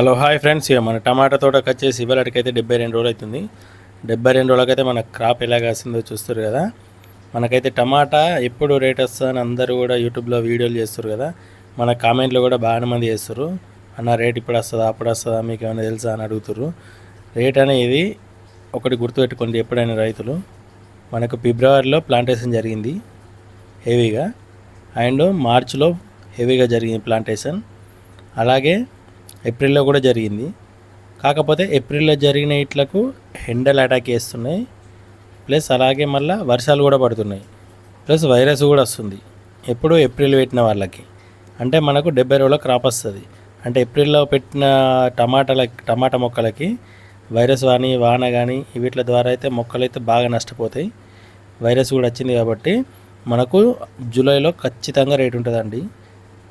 Hello hi friends. ఇక మన టమాటా తోటకు వచ్చేసి ఇవాళకైతే డెబ్బై రెండు రోజులు అవుతుంది డెబ్బై రెండు రోజులకైతే మన క్రాప్ ఎలా కాసిందో చూస్తారు కదా. మనకైతే టమాటా ఎప్పుడు రేట్ వస్తుందని అందరూ కూడా యూట్యూబ్లో వీడియోలు చేస్తారు కదా. మన కామెంట్లు కూడా బాగానే మంది చేస్తారు అన్న రేట్ ఇప్పుడు వస్తుందా? అప్పుడు వస్తుందా? మీకు ఏమైనా తెలుసా? అని అడుగుతారు రేట్ అనేది ఒకటి గుర్తుపెట్టుకోండి ఎప్పుడైనా రైతులు. మనకు ఫిబ్రవరిలో ప్లాంటేషన్ జరిగింది హెవీగా. అండ్ మార్చిలో హెవీగా జరిగింది ప్లాంటేషన్. అలాగే ఏప్రిల్లో కూడా జరిగింది. కాకపోతే ఏప్రిల్లో జరిగిన ఇట్లకు ఎండలు అటాక్ చేస్తున్నాయి. ప్లస్ అలాగే మళ్ళీ వర్షాలు కూడా పడుతున్నాయి. ప్లస్ వైరస్ కూడా వస్తుంది. ఎప్పుడు ఏప్రిల్ పెట్టిన వాళ్ళకి. అంటే మనకు డెబ్బై రోజుల క్రాప్ వస్తుంది. అంటే ఏప్రిల్లో పెట్టిన టమాటాల టమాటా మొక్కలకి వైరస్ కానీ వాన కానీ వీటి ద్వారా అయితే మొక్కలు అయితే బాగా నష్టపోతాయి. వైరస్ కూడా వచ్చింది కాబట్టి మనకు జూలైలో ఖచ్చితంగా రేట్ ఉంటుందండి.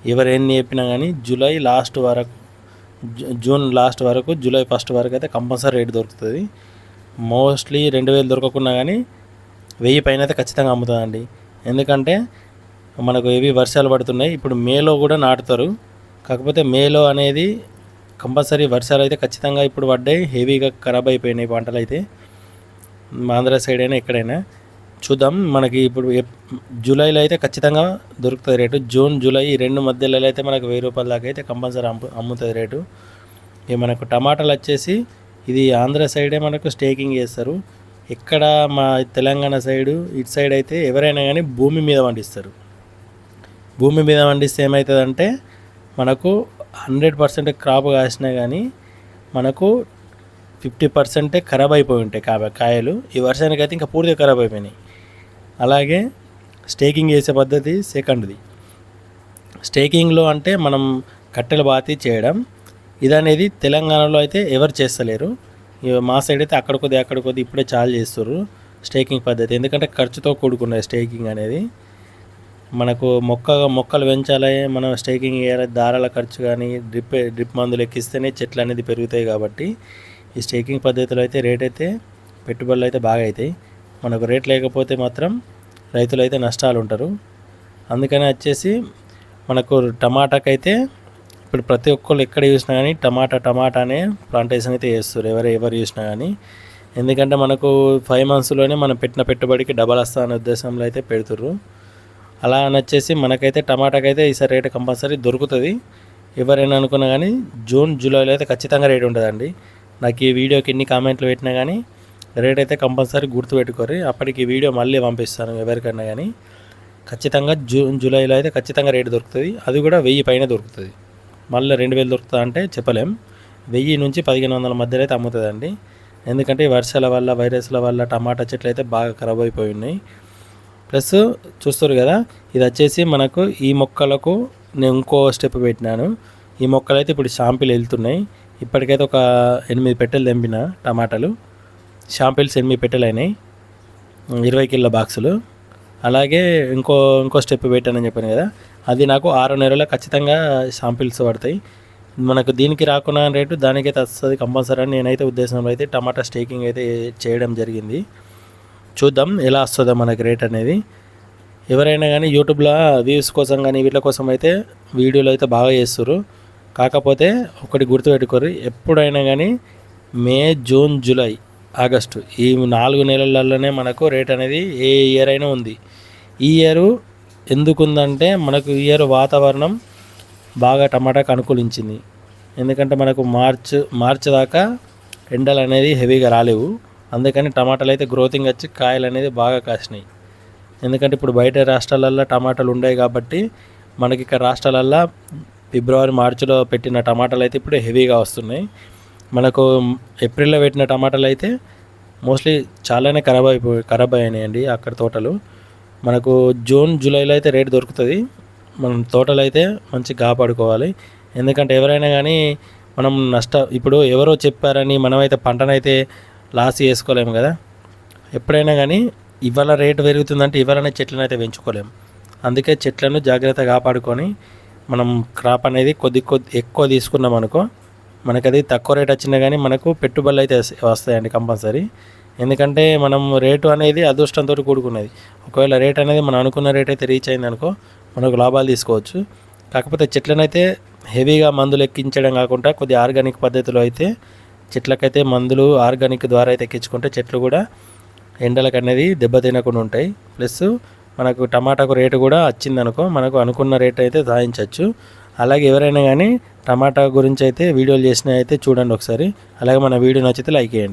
ఎవరు ఎన్ని చెప్పినా కానీ జూలై లాస్ట్ వరకు జూన్ లాస్ట్ వరకు జూలై ఫస్ట్ వరకు అయితే కంపల్సరీ రేట్ దొరుకుతుంది. మోస్ట్లీ రెండు వేలు దొరకకున్నా కానీ వెయ్యి పైన అయితే ఖచ్చితంగా అమ్ముతుందండి. ఎందుకంటే మనకు ఏవి వర్షాలు పడుతున్నాయి ఇప్పుడు మేలో కూడా నాటుతారు. కాకపోతే మేలో అనేది కంపల్సరీ వర్షాలు అయితే ఖచ్చితంగా ఇప్పుడు పడ్డాయి హెవీగా ఖరాబ్ అయిపోయినాయి పంటలు అయితే ఆంధ్ర సైడ్ అయినా ఎక్కడైనా చూద్దాం. మనకి ఇప్పుడు జూలైలో అయితే ఖచ్చితంగా దొరుకుతుంది రేటు. జూన్ జూలై ఈ రెండు మధ్యలో అయితే మనకు వెయ్యి రూపాయల దాకా అయితే కంపల్సరీ అమ్ము అమ్ముతుంది రేటు. ఇక మనకు టమాటాలు వచ్చేసి ఇది ఆంధ్ర సైడే మనకు స్టేకింగ్ చేస్తారు. ఇక్కడ మా తెలంగాణ సైడు ఇటు సైడ్ అయితే ఎవరైనా కానీ భూమి మీద పండిస్తారు. భూమి మీద పండిస్తే ఏమవుతుందంటే మనకు హండ్రెడ్ పర్సెంట్ క్రాప్ కాసినా కానీ మనకు ఫిఫ్టీ పర్సెంటే ఖరాబ్ అయిపోయి ఉంటాయి కాయలు. ఈ వర్షానికి అయితే ఇంకా పూర్తిగా ఖరాబ్ అయిపోయినాయి. అలాగే స్టేకింగ్ చేసే పద్ధతి సెకండ్ది. స్టేకింగ్లో అంటే మనం కట్టెలు బాతి చేయడం. ఇదనేది తెలంగాణలో అయితే ఎవరు చేస్తలేరు. ఇక మా సైడ్ అయితే అక్కడ కొద్ది అక్కడ కొద్ది ఇప్పుడే చాలా చేస్తారు స్టేకింగ్ పద్ధతి. ఎందుకంటే ఖర్చుతో కూడుకున్నది స్టేకింగ్ అనేది. మనకు మొక్క మొక్కలు పెంచాలి మనం స్టేకింగ్ చేయాలి దారాల ఖర్చు కానీ డ్రిప్ డ్రిప్ మందులు ఎక్కిస్తేనే చెట్లు అనేది పెరుగుతాయి కాబట్టి ఈ స్టేకింగ్ పద్ధతిలో అయితే రేట్ అయితే పెట్టుబడులు అయితే బాగా అవుతాయి మనకు రేట్ లేకపోతే మాత్రం రైతులు అయితే నష్టాలు ఉంటారు అందుకని వచ్చేసి మనకు టమాటాకైతే ఇప్పుడు ప్రతి ఒక్కళ్ళు ఎక్కడ చూసినా కానీ టమాటా టమాటానే ప్లాంటేషన్ అయితే చేస్తారు. ఎవరు ఎవరు చూసినా కానీ. ఎందుకంటే మనకు ఫైవ్ మంత్స్లోనే మనం పెట్టిన పెట్టుబడికి డబల్ వస్తా అనే ఉద్దేశంలో అయితే పెడుతుర్రు. అలా అని వచ్చేసి మనకైతే టమాటాకైతే ఈసారి రేటు కంపల్సరీ దొరుకుతుంది. ఎవరైనా అనుకున్నా కానీ జూన్ జూలైలో అయితే ఖచ్చితంగా రేట్ ఉంటుందండి. నాకు ఈ వీడియోకి ఎన్ని కామెంట్లు పెట్టినా కానీ రేట్ అయితే కంపల్సరీ గుర్తుపెట్టుకోరు అప్పటికి వీడియో మళ్ళీ పంపిస్తాను ఎవరికైనా కానీ. ఖచ్చితంగా జూన్ జూలైలో అయితే ఖచ్చితంగా రేటు దొరుకుతుంది. అది కూడా వెయ్యి పైన దొరుకుతుంది. మళ్ళీ రెండు వేలు దొరుకుతుంది అంటే చెప్పలేం. వెయ్యి నుంచి పదిహేను వందల మధ్యలో అయితే అమ్ముతుందండి. ఎందుకంటే వర్షాల వల్ల వైరస్ల వల్ల టమాటా చెట్లు అయితే బాగా ఖరాబ్ అయిపోయి ఉన్నాయి. ప్లస్ చూస్తారు కదా ఇది వచ్చేసి మనకు ఈ మొక్కలకు నేను ఇంకో స్టెప్ పెట్టినాను. ఈ మొక్కలు అయితే ఇప్పుడు షాంపిల్ వెళ్తున్నాయి. ఇప్పటికైతే ఒక ఎనిమిది పెట్టెలు తెంపిన టమాటాలు. షాంపిల్స్ ఎనిమిది పెట్టెలు అయినాయి ఇరవై కిలో బాక్సులు. అలాగే ఇంకో ఇంకో స్టెప్ పెట్టానని చెప్పాను కదా. అది నాకు ఆరు నెలల్లో ఖచ్చితంగా శాంపిల్స్ పడతాయి. మనకు దీనికి రాకున్నా రేటు దానికైతే వస్తుంది కంపల్సరీ అని నేనైతే ఉద్దేశంలో అయితే టమాటా స్టేకింగ్ అయితే చేయడం జరిగింది. చూద్దాం ఎలా వస్తుందో మనకి రేట్ అనేది. ఎవరైనా కానీ యూట్యూబ్లో వ్యూస్ కోసం కానీ వీటి కోసం అయితే వీడియోలు అయితే బాగా చేస్తారు కాకపోతే ఒకటి గుర్తుపెట్టుకోరు ఎప్పుడైనా కానీ మే జూన్ జూలై ఆగస్టు. ఈ నాలుగు నెలలలోనే మనకు రేట్ అనేది ఏ ఇయర్ అయినా ఉంది. ఈ ఇయర్ ఎందుకు ఉందంటే మనకు ఈ ఇయర్ వాతావరణం బాగా టమాటాకు అనుకూలించింది. ఎందుకంటే మనకు మార్చ్ మార్చ్ దాకా ఎండలు అనేది హెవీగా రాలేవు. అందుకని టమాటాలు అయితే గ్రోతింగ్ వచ్చి కాయలు అనేది బాగా కాసినాయి. ఎందుకంటే ఇప్పుడు బయట రాష్ట్రాలల్లో టమాటాలు ఉండేవి కాబట్టి మనకి ఇక్కడ రాష్ట్రాలల్లో ఫిబ్రవరి మార్చిలో పెట్టిన టమాటాలు అయితే ఇప్పుడు హెవీగా వస్తున్నాయి. మనకు ఏప్రిల్లో పెట్టిన టమాటాలు అయితే మోస్ట్లీ చాలానే ఖరాబ్ అయిపోయి ఖరాబ్ అయినాయండి అక్కడ తోటలు. మనకు జూన్ జూలైలో అయితే రేట్ దొరుకుతుంది. మనం తోటలు అయితే మంచి కాపాడుకోవాలి ఎందుకంటే ఎవరైనా కానీ మనం నష్ట ఇప్పుడు ఎవరో చెప్పారని మనమైతే పంటనైతే లాస్ చేసుకోలేము కదా. ఎప్పుడైనా కానీ ఇవాళ రేటు పెరుగుతుందంటే ఇవాళనే చెట్లను అయితే పెంచుకోలేము. అందుకే చెట్లను జాగ్రత్తగా కాపాడుకొని మనం క్రాప్ అనేది కొద్ది కొద్ది ఎక్కువ తీసుకున్నాం అనుకో మనకది తక్కువ రేట్ వచ్చినా కానీ మనకు పెట్టుబడులు అయితే వస్తాయండి కంపల్సరీ. ఎందుకంటే మనం రేటు అనేది అదృష్టంతో కూడుకున్నది. ఒకవేళ రేట్ అనేది మనం అనుకున్న రేట్ అయితే రీచ్ అయింది అనుకో మనకు లాభాలు తీసుకోవచ్చు. కాకపోతే చెట్లను అయితే హెవీగా మందులు ఎక్కించడం కాకుండా కొద్ది ఆర్గానిక్ పద్ధతిలో అయితే చెట్లకైతే మందులు ఆర్గానిక్ ద్వారా అయితే ఎక్కించుకుంటే చెట్లు కూడా ఎండలకు అనేది దెబ్బతినకుండా ఉంటాయి. ప్లస్ మనకు టమాటాకు రేటు కూడా వచ్చిందనుకో మనకు అనుకున్న రేట్ అయితే సాధించవచ్చు అలాగే ఎవరైనా కానీ టమాటా గురించి అయితే వీడియోలు చేసినవి అయితే చూడండి ఒకసారి. అలాగే మన వీడియో నచ్చితే లైక్ చేయండి.